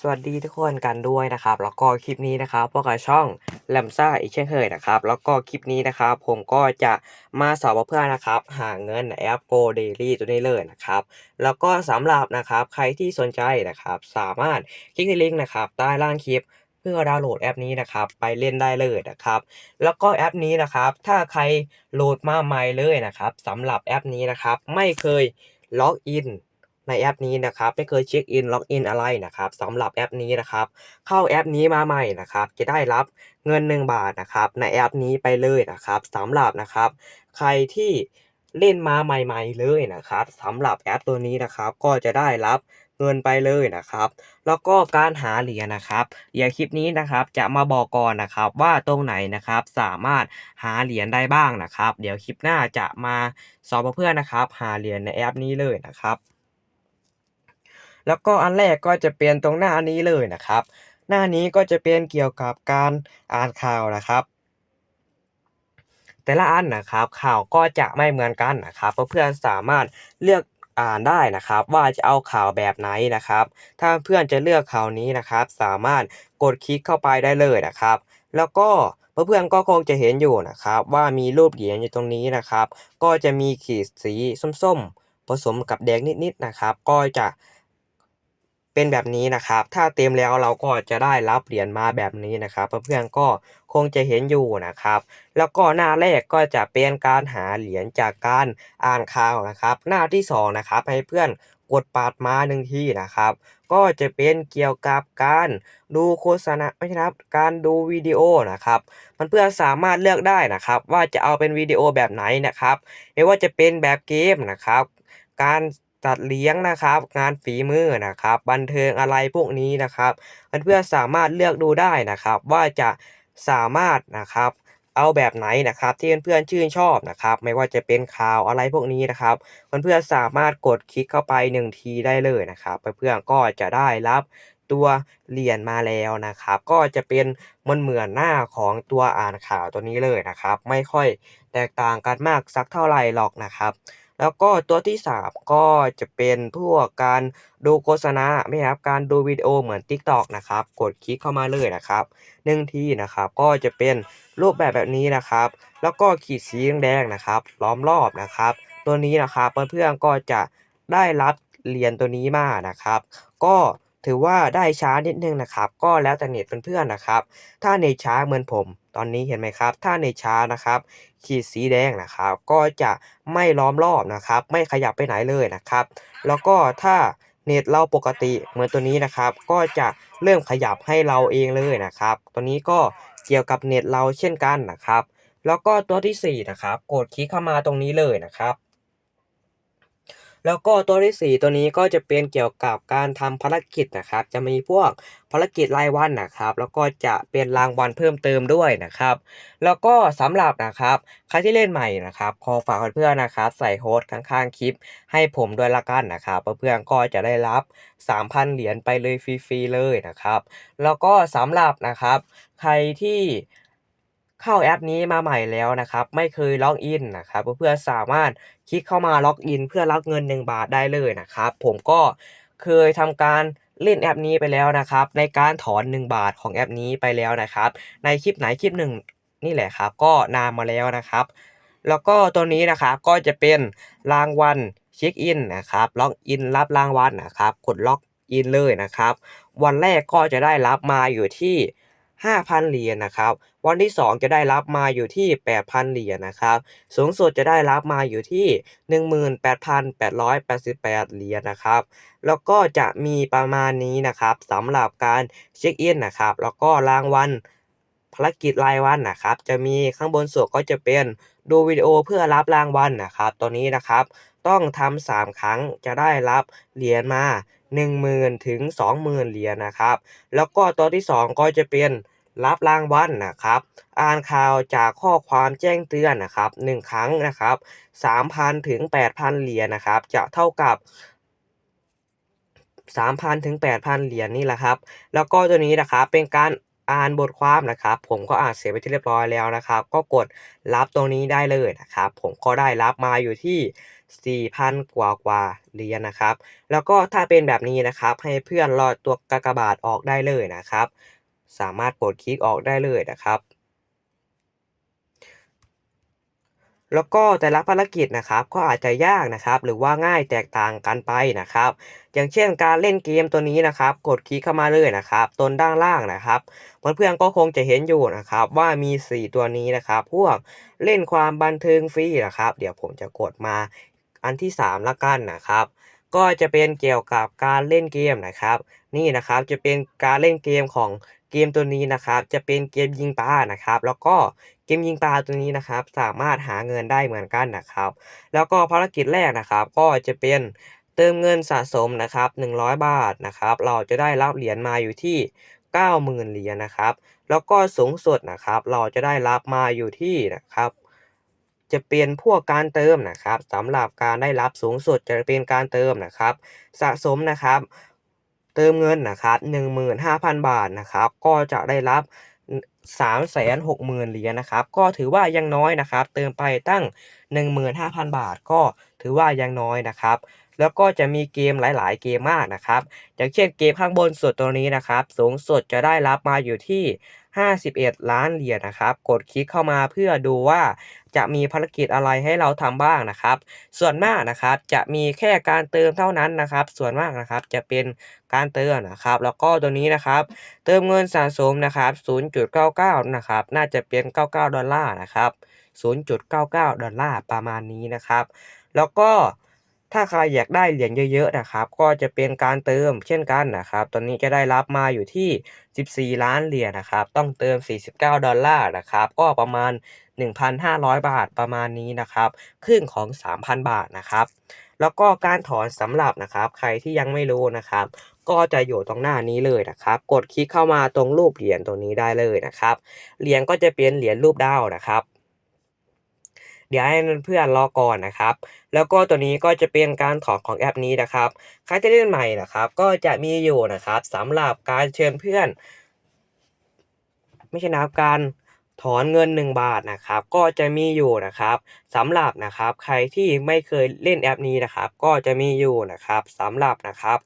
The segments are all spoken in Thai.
สวัสดีทุกคนกันด้วยนะครับ แล้วก็คลิปนี้นะครับพวกกับช่องแลมซ่าอีกเช่นเคยนะครับ แล้วก็คลิปนี้นะครับ ผมก็จะมาสอนเพื่อนนะครับ หาเงินแอป Go Daily ตัวนี้เลยนะครับ แล้วก็สำหรับนะครับใครที่สนใจนะครับ สามารถคลิกที่ลิงก์นะครับใต้ล่างคลิปเพื่อดาวน์โหลดแอปนี้นะครับไปเล่นได้เลยนะครับ แล้วก็แอปนี้นะครับ ถ้าใครโหลดมาใหม่เลยนะครับสำหรับแอปนี้นะครับ ไม่เคยล็อกอิน ในแอปนี้นะครับไม่เคยเช็คอินล็อกอินอะไรนะครับสำหรับแอปนี้นะครับ เข้าแอปนี้มาใหม่นะครับ จะได้รับเงิน 1 บาทนะครับ ในแอปนี้ไปเลยนะครับสำหรับนะครับ ใครที่เล่นมาใหม่ ๆ เลยนะครับสำหรับแอปตัวนี้นะครับ ก็จะได้รับเงินไปเลยนะครับ แล้วก็การหาเหรียญนะครับเดี๋ยวคลิปนี้นะครับจะมาบอกก่อนนะครับว่าตรงไหนนะครับสามารถหาเหรียญได้บ้างนะครับ เดี๋ยวคลิปหน้าจะมาสอนเพื่อนๆนะครับ หาเหรียญในแอปนี้เลยนะครับ แล้วก็อันแรกก็จะเป็นตรงหน้านี้เลยนะครับ หน้านี้ก็จะเป็นเกี่ยวกับการอ่านข่าวนะครับ แต่ละอันนะครับข่าวก็จะไม่เหมือนกันนะครับ เพื่อนๆสามารถเลือกอ่านได้นะครับว่าจะเอาข่าวแบบไหนนะครับ ถ้าเพื่อนจะเลือกข่าวนี้นะครับ สามารถกดคลิกเข้าไปได้เลยนะครับ แล้วก็เพื่อนๆก็คงจะเห็นอยู่นะครับ ว่ามีรูปเหรียญอยู่ตรงนี้นะครับ ก็จะมีขีดสีส้มๆ ผสมกับแดงนิดๆนะครับ ก็จะ เป็นแบบนี้นะครับ ถ้าเต็มแล้วเราก็จะได้รับเหรียญมาแบบนี้นะครับเพื่อนๆก็คงจะเห็นอยู่นะครับ แล้วก็หน้าแรกก็จะเป็นการหาเหรียญจากการอ่านข่าวนะครับ หน้าที่2นะครับให้เพื่อนกดปาดมาหนึ่งที่นะครับ ก็จะเป็นเกี่ยวกับการดูโฆษณาไม่ใช่ครับการดูวิดีโอนะครับ มันเพื่อสามารถเลือกได้นะครับ ว่าจะเอาเป็นวิดีโอแบบไหนนะครับ ไม่ว่าจะเป็นแบบเกมนะครับ การ จัดเลี้ยงนะครับ งานฝีมือนะครับ บันเทิงอะไรพวกนี้นะครับเพื่อนๆสามารถเลือกดูได้นะครับ ว่าจะสามารถนะครับเอาแบบไหนนะครับที่เพื่อนๆชื่นชอบนะครับไม่ว่าจะเป็นข่าวอะไรพวกนี้นะครับเพื่อนๆสามารถกดคลิกเข้าไป 1 ทีได้เลยนะครับเพื่อนๆก็จะได้รับตัวเหรียญมาแล้วนะครับ ก็จะเป็นมันเหมือนหน้าของตัวอ่านข่าวตัวนี้เลยนะครับ ไม่ค่อยแตกต่างกันมากสักเท่าไหร่หรอกนะครับ แล้วก็ตัวที่ 3 ก็จะเป็นพวกการดูโฆษณาไม่ครับการดูวิดีโอเหมือน TikTok นะครับ กดคลิกเข้ามาเลยนะครับ1ทีนะครับ ก็จะเป็นรูปแบบแบบนี้นะครับ แล้วก็ขีดสีแดงนะครับ ล้อมรอบนะครับ ตัวนี้นะครับเพื่อนๆก็จะได้รับเหรียญตัวนี้มานะครับ ก็ ถือว่าได้ช้านิดนึงนะครับ ก็แล้วแต่เน็ตเพื่อนๆนะครับ ถ้าเน็ตช้าเหมือนผม ตอนนี้เห็นไหมครับ ถ้าเน็ตช้านะครับ ขีดสีแดงนะครับ ก็จะไม่ล้อมรอบนะครับ ไม่ขยับไปไหนเลยนะครับ แล้วก็ถ้าเน็ตเราปกติเหมือนตัวนี้นะครับ ก็จะเริ่มขยับให้เราเองเลยนะครับ ตัวนี้ก็เกี่ยวกับเน็ตเราเช่นกันนะครับ แล้วก็ตัวที่4นะครับ กดคลิกเข้ามาตรงนี้เลยนะครับ แล้วก็ตัวที่ 4 ตัวนี้ก็จะเป็นเกี่ยวกับการทำภารกิจนะครับ จะมีพวกภารกิจรายวันนะครับ แล้วก็จะเป็นรางวัลเพิ่มเติมด้วยนะครับ แล้วก็สำหรับนะครับใครที่เล่นใหม่นะครับขอฝากเพื่อนๆนะครับ ใส่โฮสต์ข้างๆคลิป ให้ผมด้วยละกันนะครับเพื่อนๆก็จะได้รับ 3,000 เหรียญไปเลยฟรีๆเลยนะครับ แล้วก็สำหรับนะครับ ใครที่ เข้าแอปนี้มาใหม่แล้วนะครับ ไม่เคยล็อกอินนะครับเพื่อนๆสามารถคลิกเข้ามาล็อกอิน เพื่อรับเงิน 1 บาทได้เลยนะครับ ผมก็เคยทำการเล่นแอปนี้ไปแล้วนะครับ ในการถอน 1 บาทของแอปนี้ไปแล้วนะครับ ในคลิปไหนคลิปหนึ่งนี่แหละครับ ก็นานมาแล้วนะครับ แล้วก็ตัวนี้นะครับก็จะเป็นรางวัลเช็คอินนะครับล็อกอินรับรางวัลนะครับกดล็อกอินเลยนะครับ วันแรกก็จะได้รับมาอยู่ที่ 5,000 เหรียญนะครับ วันที่ 2 จะได้รับมาอยู่ที่ 8,000 เหรียญนะครับ สูงสุดจะได้รับมาอยู่ที่ 18,888 เหรียญนะครับ แล้วก็จะมีประมาณนี้นะครับสำหรับการเช็คอินนะครับ แล้วก็รางวัลภารกิจรายวันนะครับ จะมีข้างบนสุดก็จะเป็นดูวิดีโอเพื่อรับรางวัลนะครับ ตัวนี้นะครับ ต้องทำ3ครั้งจะได้รับเหรียญมา 10,000 ถึง 20,000 เหรียญนะครับ แล้วก็ตัวที่ 2 ก็จะเป็นรับรางวัลนะครับ อ่านข่าวจากข้อความแจ้งเตือนนะครับ 1 ครั้งนะครับ 3,000 ถึง 8,000 เหรียญนะครับ จะเท่ากับ 3,000 ถึง 8,000 เหรียญนี่แหละครับ แล้วก็ตัวนี้นะครับเป็นการ อ่านบทความนะครับ ผมก็อ่านเสร็จไปที่เรียบร้อยแล้วนะครับ ก็กดรับตรงนี้ได้เลยนะครับ ผมก็ได้รับมาอยู่ที่ 4,000 กว่ากว่าเหรียญนะครับ แล้วก็ถ้าเป็นแบบนี้นะครับ ให้เพื่อนรอตัวกากบาทออกได้เลยนะครับ สามารถกดคลิกออกได้เลยนะครับ แล้วก็แต่ละภารกิจนะครับก็อาจจะยากนะครับหรือว่าง่ายแตกต่างกันไปนะครับ อย่างเช่นการเล่นเกมตัวนี้นะครับ กดคลิกเข้ามาเลยนะครับตนด้านล่างนะครับเพื่อนๆก็คงจะเห็นอยู่นะครับว่ามี 4 ตัวนี้นะครับ พวกเล่นความบันเทิงฟรีนะครับ เดี๋ยวผมจะกดมาอันที่ 3 ละกันนะครับ ก็จะเป็นเกี่ยวกับการเล่นเกมนะครับ นี่นะครับจะเป็นการเล่นเกมของเกมตัวนี้นะครับ จะเป็นเกมยิงปลานะครับ แล้วก็เกมยิงปลาตัวนี้นะครับ สามารถหาเงินได้เหมือนกันนะครับ แล้วก็ภารกิจแรกนะครับ ก็จะเป็นเติมเงินสะสมนะครับ100 บาทนะครับ เราจะได้รับเหรียญมาอยู่ที่ 90,000 เหรียญนะครับ แล้วก็สูงสุดนะครับ เราจะได้รับมาอยู่ที่นะครับ จะเป็นพวกการเติมนะครับสำหรับการได้รับสูงสุดจะเป็นการเติมนะครับ สะสมนะครับ เติมเงินนะครับ15,000 บาทนะครับก็จะได้รับ 360,000เหรียญนะครับก็ถือว่ายังน้อยนะครับ เติมไปตั้ง 15,000 บาท ก็ถือว่ายังน้อยนะครับแล้วก็จะมีเกมหลาย ๆ เกมมากนะครับ อย่างเช่นเกมข้างบนสุดตัวนี้นะครับ สูงสุดจะได้รับมาอยู่ที่ 51 ล้านเหรียญนะครับ กดคลิกเข้ามาเพื่อดูว่าจะมีภารกิจอะไรให้เราทำบ้างนะครับ ส่วนมากนะครับจะมีแค่การเติมเท่านั้นนะครับ ส่วนมากนะครับจะเป็นการเติมนะครับ แล้วก็ตัวนี้นะครับ เติมเงินสะสมนะครับ 0.99 นะครับ น่าจะเป็น 99 ดอลลาร์นะครับ 0.99 ดอลลาร์ประมาณนี้นะครับ แล้วก็ ถ้าใครอยากได้เหรียญเยอะๆนะครับ ก็จะเป็นการเติมเช่นกันนะครับ ตอนนี้จะได้รับมาอยู่ที่ 14 ล้านเหรียญนะครับ ต้องเติม 49 ดอลลาร์นะครับ ก็ประมาณ 1,500 บาทประมาณนี้นะครับ ครึ่งของ 3,000 บาทนะครับ แล้วก็การถอนสำหรับนะครับ ใครที่ยังไม่รู้นะครับ ก็จะอยู่ตรงหน้านี้เลยนะครับ กดคลิกเข้ามาตรงรูปเหรียญตัวนี้ได้เลยนะครับ เหรียญก็จะเป็นเหรียญรูปดาวนะครับ เดี๋ยวให้เพื่อนรอก่อนนะครับ แล้วก็ตัวนี้ก็จะเป็นการถอนของแอปนี้นะครับใครที่เล่นใหม่นะครับ ก็จะมีอยู่นะครับสำหรับการเชิญเพื่อน ไม่ใช่นะครับการถอนเงิน 1 บาทนะครับ ก็จะมีอยู่นะครับสำหรับนะครับ ใครที่ไม่เคยเล่นแอปนี้นะครับ ก็จะมีอยู่นะครับสำหรับนะครับ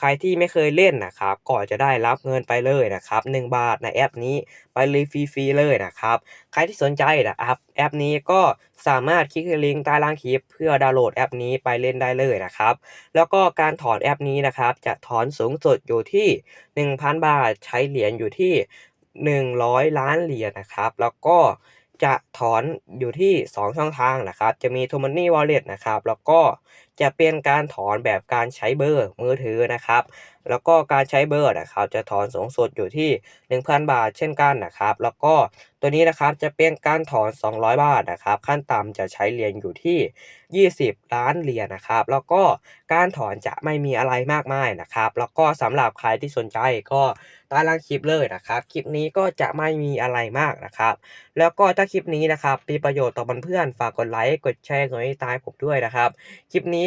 ใครที่ไม่เคยเล่นนะครับก็จะได้รับเงินไปเลยนะครับ1บาทในแอปนี้ไปเลยฟรีๆเลยนะครับ ใครที่สนใจนะครับแอปนี้ก็สามารถคลิกลิงก์ใต้ล่างคลิป เพื่อดาวน์โหลดแอปนี้ไปเล่นได้เลยนะครับ แล้วก็การถอนแอปนี้นะครับจะถอนสูงสุดอยู่ที่ 1,000 บาทใช้เหรียญอยู่ที่ 100 ล้านเหรียญนะครับ แล้วก็จะถอนอยู่ที่ 2 ช่องทางนะครับ จะมี t o Money Wallet นะครับ แล้วก็จะเป็นการถอนแบบการใช้เบอร์มือถือนะครับ แล้วก็การใช้เบอร์นะครับจะถอนสูงสุดอยู่ที่ 1,000 บาทเช่นกันนะครับ แล้วก็ตัวนี้นะครับจะเป็นการถอน 200 บาทนะครับ ขั้นต่ำจะใช้เหรียญอยู่ที่ 20 ล้านเหรียญนะครับ แล้วก็การถอนจะไม่มีอะไรมากมายนะครับ แล้วก็สำหรับใครที่สนใจก็ใต้ล่างคลิปเลยนะครับ คลิปนี้ก็จะไม่มีอะไรมากนะครับ แล้วก็ถ้าคลิปนี้นะครับมีประโยชน์ต่อเพื่อนๆฝากกดไลค์กดแชร์กดติดตามผมด้วยนะครับ คลิปนี้